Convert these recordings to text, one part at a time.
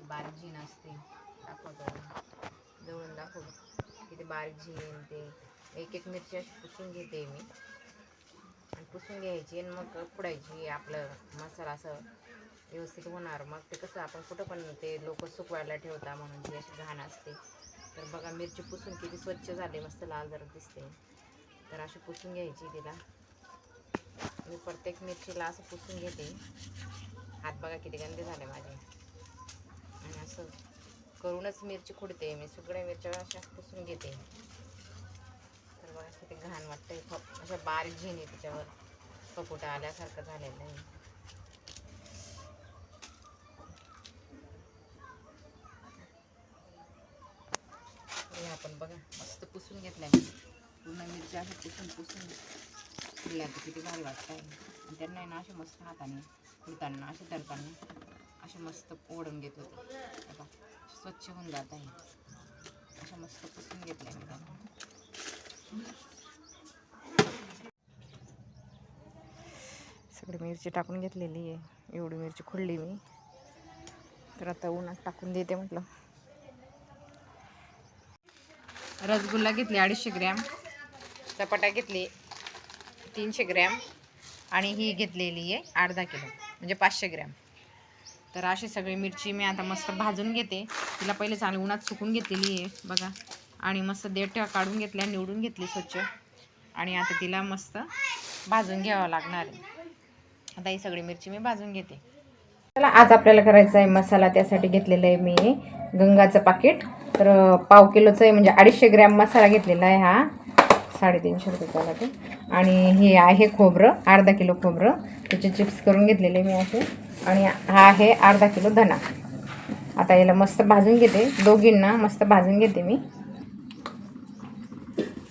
अशी बारीक झीन असते दाखवतो जवळून दाखवतो किती बारीक झीन ते. एक एक मिरची अशी पुसून घेते मी. आणि पुसून घ्यायची आणि मग पुडायची आपलं मसाला असं व्यवस्थित होणार. मग ते कसं आपण कुठं पण ते लोक सुकवायला ठेवता म्हणून ती अशी घाण असते. तर बघा मिरची पुसून किती स्वच्छ झाली. मस्त लाल जर दिसते. तर अशी पुसून घ्यायची तिला. मी प्रत्येक मिरचीला असं पुसून घेते. हात बघा किती गंदे झाले माझे. असं करूनच मिरची खुडते. मी सगळ्या मिरच्या अशा पुसून घेते. तर बघा किती घाण वाटतंय. फ- अशा बारीक झिनी त्याच्यावर पपुटा आल्यासारखं झालेलं आहे आपण बघा मस्त पुसून घेतल्या. मी पूर्ण मिरच्या अशा पुसून पुसून खुडल्या तर किती भारी वाटत आहे त्यांना ना असे मस्त हाताने खुडताना असे दरताना असे मस्त ओढून घेत होते. बघा, स्वच्छ होऊन जात आहे. अशा मस्त पुसून घेतल्या मी त्यांना सगळी मिरची टाकून घेतलेली आहे. एवढी मिरची खुडली मी. तर आता उन्हात टाकून देते म्हटलं. रसगुल्ला घेतली अडीचशे ग्रॅम. चपाटा घेतली तीनशे ग्रॅम. आणि ही घेतलेली आहे अर्धा किलो म्हणजे पाचशे ग्रॅम. तर अशी सगळी मिरची मी आता मस्त भाजून घेते. तिला पहिले चांगली उन्हात सुकून घेतलेली आहे बघा. आणि मस्त देठ काढून घेतल्या निवडून घेतली स्वच्छ. आणि आता तिला मस्त भाजून घ्यावं लागणार आहे. आता ही सगळी मिरची मी भाजून घेते. चला आज आपल्याला करायचा आहे मसाला. त्यासाठी घेतलेलं आहे मी गंगाचं पाकिट. तर पाव किलोचं आहे म्हणजे अडीचशे ग्रॅम मसाला घेतलेला आहे हा. साडेतीनशे रुपये लागेल. आणि हे आहे खोबरं अर्धा किलो खोबरं. त्याचे चिप्स करून घेतलेले मी असे. आणि हा आहे अर्धा किलो धना. आता याला मस्त भाजून घेते. दोघींना मस्त भाजून घेते मी.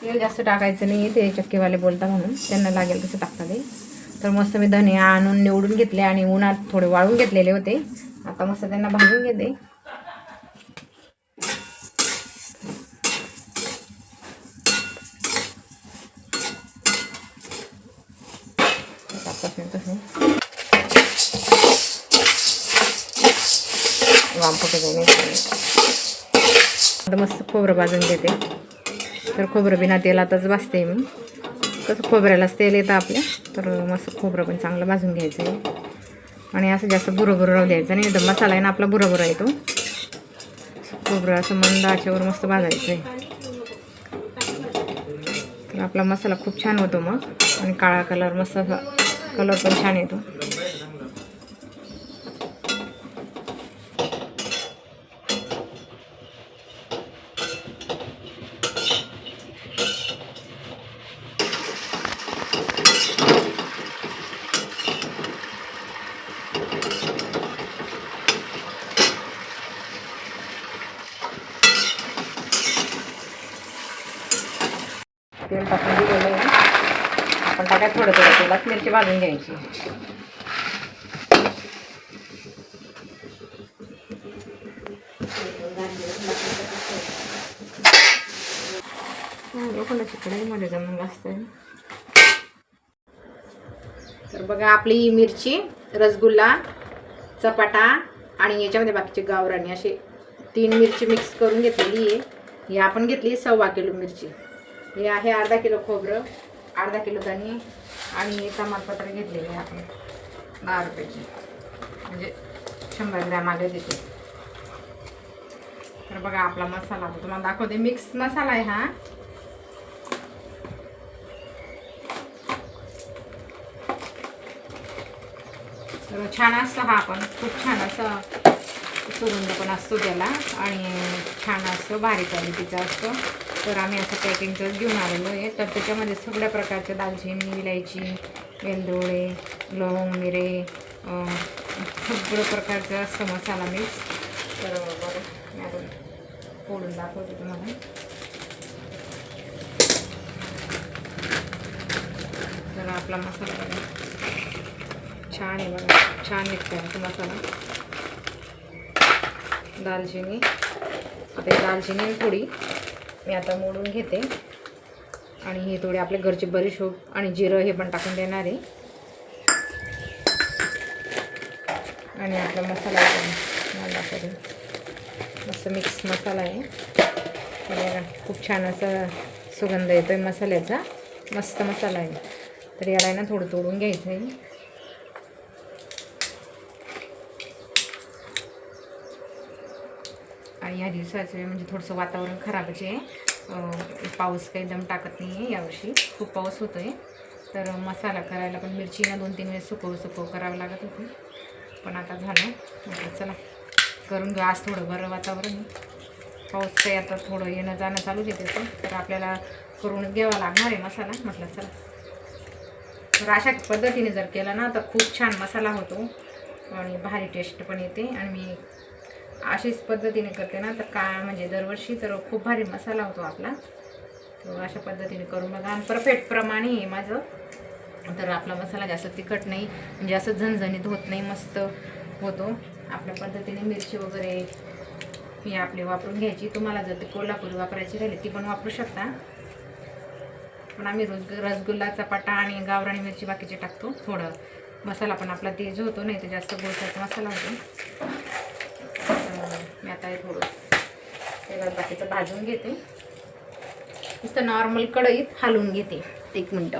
तेल जास्त टाकायचं नाही ते चक्कीवाले बोलता म्हणून. त्यांना लागेल तसं टाकता ते तर मस्त मी धने आणून निवडून घेतले आणि उन्हात थोडे वाळून घेतलेले होते. आता मस्त त्यांना भाजून घेते टाकतात नाही तसं वामपटे आता मस्त खोबरं भाजून घेते. तर खोबरं बिना तेलातच भाजते मी. कसं खोबऱ्यालाच तेल येतं आपल्या तर मस्त खोबरं पण चांगलं भाजून घ्यायचं आहे. आणि असं जास्त बुरंबुरं राहू द्यायचं नाही तर मसाला आहे ना आपला बुरा येतो. खोबरं असं मंद आचेवर मस्त भाजायचं आहे. तर आपला मसाला खूप छान होतो मग. आणि काळा कलर मस्त कलर पण छान येतो. तेल टाकून दिलेलं आहे. आपण टाकायचं थोडं थोडं तेलात मिरची भाजून घ्यायची. जमून जास्त तर बघा आपली मिरची रसगुल्ला चपाटा आणि याच्यामध्ये बाकीचे गावराणी असे तीन मिरची मिक्स करून घेतलेली आहे. ही आपण घेतली सव्वा किलो मिरची. हे आहे अर्धा किलो खोबरं अर्धा किलो धनी आणि तमालपत्र घेतलेले आहे. आपण दहा रुपयाची. म्हणजे शंभर ग्रॅम आले तिथे. तर बघा आपला मसाला. तुम्हाला दाखवते. मिक्स मसाला आहे हा. तर छान असतं हा आपण खूप छान असं सुगंध पण असतो त्याला. आणि छान असतो भारी क्वालिटीचा असतो. तर आम्ही असं पॅकिंगचंच घेऊन आलेलो आहे. तर त्याच्यामध्ये सगळ्या प्रकारच्या दालचिनी इलायची वेलदोळे लवंग मिरे सगळं प्रकारचा असतं मसाला मिक्स तर बरं मी आता फोडून दाखवते तुम्हाला. तर आपला मसाला बघा छान आहे बघा छान निघतो आहे मसाला. दालचिनी. आता दालचिनी थोडी. मी आता मोडून घेते. आणि हे थोडे आपले घरचे बरीशोप आणि जिरं हे पण टाकून देणार आहे. आणि आपला मसाला पण दाखवते मस्त मिक्स मसाला आहे. खूप छान असा सुगंध येतो आहे मसाल्याचा. मस्त मसाला आहे. तर याला आहे ना थोडं तोडून घ्यायचं आहे आणि या दिवसाचं म्हणजे थोडंसं वातावरण खराबच आहे. पाऊस काही दम टाकत नाही आहे यावर्षी. खूप पाऊस होतो आहे तर मसाला करायला पण मिरची ना दोन तीन वेळेस सुकव सुकव करावं लागत होती. पण आता झालं. म्हटलं चला. करून घेऊ. आज थोडं बरं वातावरण पाऊस काही आता थोडं येणं जाणं चालूच आहे त्याचं. तर आपल्याला करूनच घ्यावा लागणार आहे मसाला. म्हटलं चला. तर अशा पद्धतीने जर केला ना तर खूप छान मसाला होतो. आणि भारी टेस्ट पण येते. आणि मी अशीच पद्धतीने करते ना. तर का म्हणजे दरवर्षी तर खूप भारी मसाला होतो आपला. तर अशा पद्धतीने करून बघा. आणि परफेक्ट प्रमाणे आहे माझं. तर आपला मसाला जास्त तिखट नाही. म्हणजे असं झणझणीत होत नाही. मस्त होतो. आपल्या पद्धतीने मिरची वगैरे ही आपली वापरून घ्यायची. तुम्हाला जर ती कोल्हापुरी वापरायची राहिली ती पण वापरू शकता. पण आम्ही रोज रसगुल्ला चपाटा आणि गावराणी मिरची बाकीचे टाकतो. थोडं मसाला पण आपला तेज होतो नाही तर जास्त गोडचा मसाला होतो. आहे थोडं. त्याला बाकीचं भाजून घेते. नुसतं नॉर्मल कढईत हलवून घेते. एक मिनटं.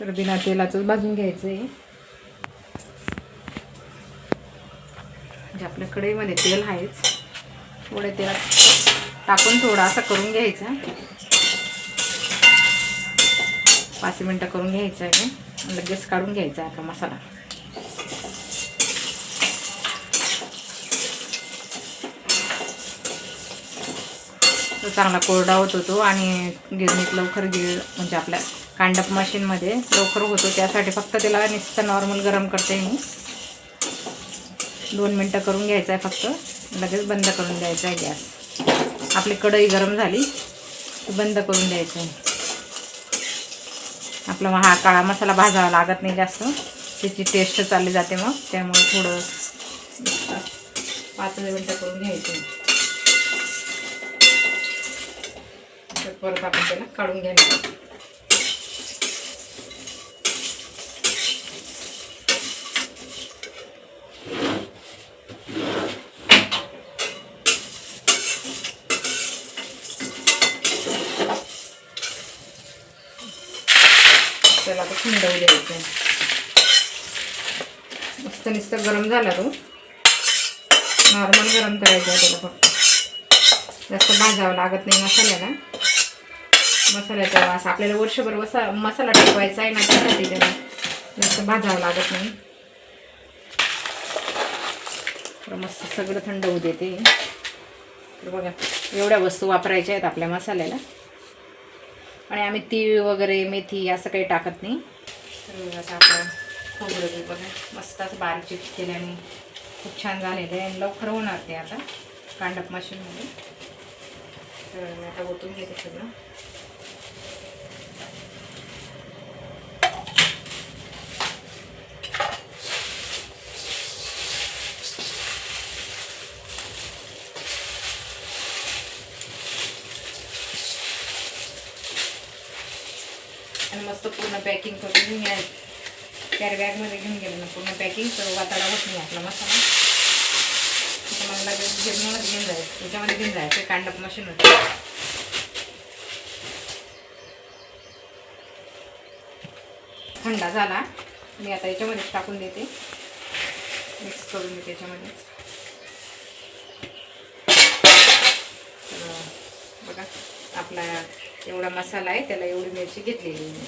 तर बिना तेलाचंच भाजून घ्यायचं आहे म्हणजे आपल्या कढईमध्ये तेल आहेच. थोडे तेलात टाकून थोडा असा करून घ्यायचा. पाच मिनटं करून घ्यायचं आहे लगेच काढून घ्यायचा आहे आपला मसाला. तो चांगला कोरडा होत होतो आणि गिरणीत लवकर गिळ म्हणजे आपल्या कांडप मशीनमध्ये लवकर होतो त्यासाठी फक्त त्याला नुसतं नॉर्मल गरम करते मी. दोन मिनटं करून घ्यायचं आहे फक्त. लगेच बंद करून द्यायचं आहे गॅस. आपली कढई गरम झाली बंद करून द्यायचं. आहे आपला मग हा काळा मसाला भाजावा लागत नाही जास्त. त्याची टेस्ट चालली जाते मग. त्यामुळे थोडं पाच मिनटं करून घ्यायचं. परत आपण त्याला काढून घ्यायला आपल्याला आता थंडवू द्यायचं मस्त नुसतं गरम झाला तो. नॉर्मल गरम करायचं आहे त्याला फक्त. जास्त भाजावं लागत नाही मसाल्याला. मसाल्याचा वास आपल्याला वर्षभर वसा मसाला टिकवायचा आहे ना त्यासाठी त्याला. जास्त भाजावं लागत नाही. तर मस्त सगळं थंड होऊ देते. तर बघा एवढ्या वस्तू वापरायच्या आहेत आपल्या मसाल्याला. आणि आम्ही तीळ वगैरे मेथी असं काही टाकत नाही. तर आता आपलं खोबरं बी बघा. मस्त असं बारीक चिप केल्याने खूप छान झालेलं आहे. आणि लवकर होणार ते आता कांडप मशीनमध्ये. तर आता ओतून घेते सगळं आणि मस्त पूर्ण पॅकिंग करून घेऊन या. कॅरी बॅगमध्ये घेऊन गेलं ना पूर्ण पॅकिंग तर वाताडा होत नाही आपला मसाला त्याच्यामध्ये लगेच गिरणामध्ये घेऊन जायचं त्याच्यामध्ये घेऊन जायचं कांडप मशीन होतं. थंडा झाला. मी आता याच्यामध्येच टाकून देते. मिक्स करून देते याच्यामध्येच बघा आपला एवढा मसाला आहे त्याला एवढी मिरची घेतलेली मी.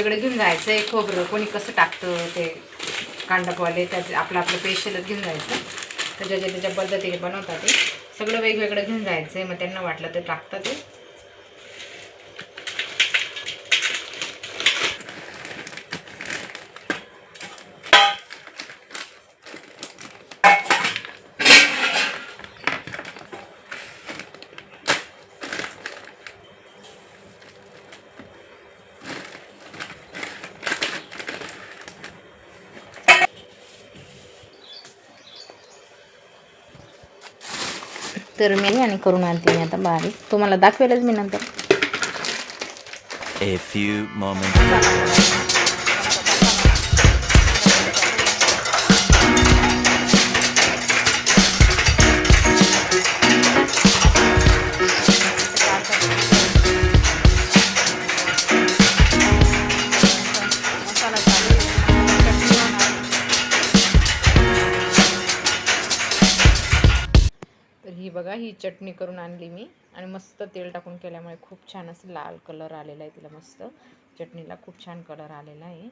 वेगवेगळे घेऊन जायचं आहे खोबरं कोणी कसं टाकतं ते कांडपवाले त्यात आपलं आपलं पेशलच घेऊन जायचं. तर ज्याच्या त्याच्या पद्धतीने बनवतात ते सगळं वेगवेगळं घेऊन जायचं आहे मग त्यांना वाटलं तर टाकतात ते. तर मी आणि करून आणते मी आता बारीक तुम्हाला दाखवेलच मी नंतर. A few moments ही चटणी करून आणली मी आणि मस्त तेल टाकून केल्यामुळे खूप छान असं लाल कलर आलेला आहे तिला मस्त. चटणीला खूप छान कलर आलेला आहे.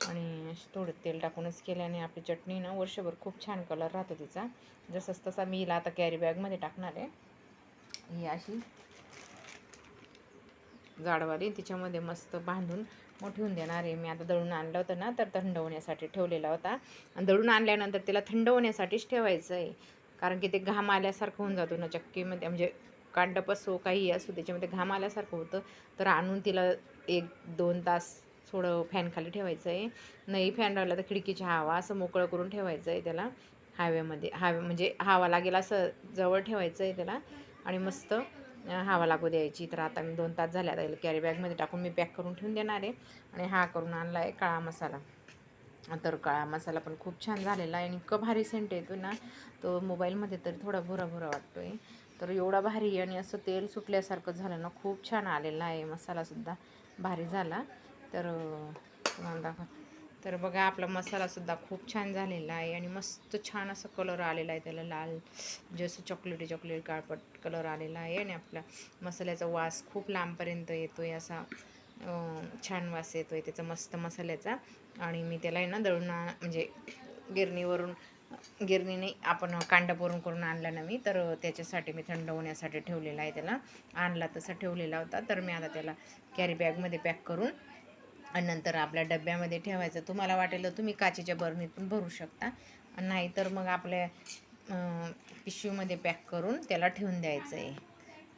आणि अशी थोडं तेल टाकूनच केल्याने आपली चटणी ना वर्षभर खूप छान कलर राहतो तिचा. जसंच तसा मी हिला आता कॅरी बॅगमध्ये टाकणार आहे. ही अशी जाडवाली तिच्यामध्ये मस्त बांधून मोठी होऊन देणार आहे. मी आता दळून आणलं होतं ना तर थंड होण्यासाठी ठेवलेला होता. आणि दळून आणल्यानंतर तिला थंड होण्यासाठीच ठेवायचं आहे. कारण की ते घाम आल्यासारखं होऊन जातो ना चक्कीमध्ये. म्हणजे कांडप असो काही असो त्याच्यामध्ये घाम आल्यासारखं होतं. तर आणून तिला एक दोन तास थोडं फॅनखाली ठेवायचं आहे नाही फॅन राहिला तर खिडकीची हवा असं मोकळं करून ठेवायचं आहे त्याला हायवेमध्ये हावे म्हणजे हवा लागेल असं जवळ ठेवायचं आहे त्याला आणि मस्त हवा लागू द्यायची. तर आता मी दोन तास झाल्या आता कॅरी बॅगमध्ये टाकून मी पॅक करून ठेवून देणार आहे. आणि हा करून आणला आहे काळा मसाला. तर काळा मसाला पण खूप छान झालेला आहे आणि इतकं भारी सेंट येतो ना तो मोबाईलमध्ये तरी थोडा भुरा भुरा वाटतो आहे तर एवढा भारी आणि असं तेल सुटल्यासारखं झालं ना खूप छान आलेला आहे मसालासुद्धा भारी झाला. तर तुम्हाला तर बघा आपला मसालासुद्धा खूप छान झालेला आहे आणि मस्त छान असं कलर आलेला आहे त्याला लाल जसं चॉकलेटी चॉकलेट काळपट कलर आलेला आहे आणि आपला मसाल्याचा वास खूप लांबपर्यंत येतो आहे असा. छान वास येतो आहे त्याचा मस्त मसाल्याचा. आणि मी त्याला आहे ना दळून म्हणजे गिरणीवरून गिरणीने आपण कांडावरून करून आणला ना मी तर त्याच्यासाठी मी थंड होण्यासाठी ठेवलेला आहे त्याला. आणला तसा ठेवलेला होता तर मी आता त्याला कॅरी बॅगमध्ये पॅक करून आणि नंतर आपल्या डब्यामध्ये ठेवायचं. तुम्हाला वाटेल तर तुम्ही काचेच्या बरणीत पण भरू शकता. नाही तर मग आपल्या पिशवीमध्ये पॅक करून त्याला ठेवून द्यायचं आहे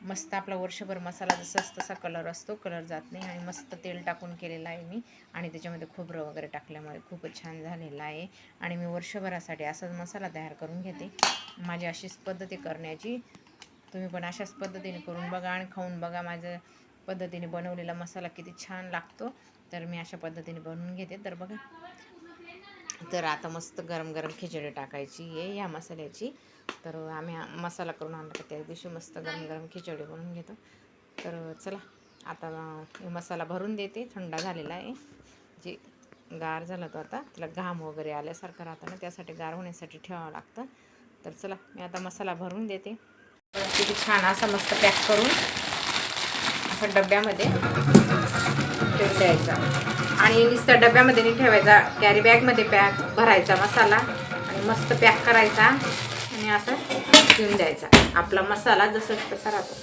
मस्त आपला वर्षभर मसाला जसाच तसा कलर असतो. कलर जात नाही आणि मस्त तेल टाकून केलेला आहे मी. आणि त्याच्यामध्ये खोबरं वगैरे टाकल्यामुळे खूपच छान झालेला आहे. आणि मी वर्षभरासाठी असाच मसाला तयार करून घेते. माझी अशीच पद्धती करण्याची. तुम्ही पण अशाच पद्धतीने करून बघा आणि खाऊन बघा माझ्या पद्धतीने बनवलेला मसाला किती छान लागतो. तर मी अशा पद्धतीने बनवून घेते. तर बघा. तर आता मस्त गरम गरम खिचडी टाकायची आहे या मसाल्याची. तर आम्ही मसाला करून आणला का त्या दिवशी मस्त गरम गरम खिचडी बनवून घेतो. तर चला आता मी मसाला भरून देते. थंड झालेला आहे. जे गार झाला तो आता त्याला घाम वगैरे आल्यासारखं राहतं ना त्यासाठी गार होण्यासाठी ठेवावं लागतं. तर चला मी आता मसाला भरून देते. किती छान असा मस्त पॅक करून असं डब्यामध्ये ठेवून द्यायचा आणि नुसतं डब्यामध्ये नाही ठेवायचा कॅरी बॅगमध्ये पॅक भरायचा मसाला आणि मस्त पॅक करायचा. असा ठेवून द्यायचा. आपला मसाला जसं तसा राहतो.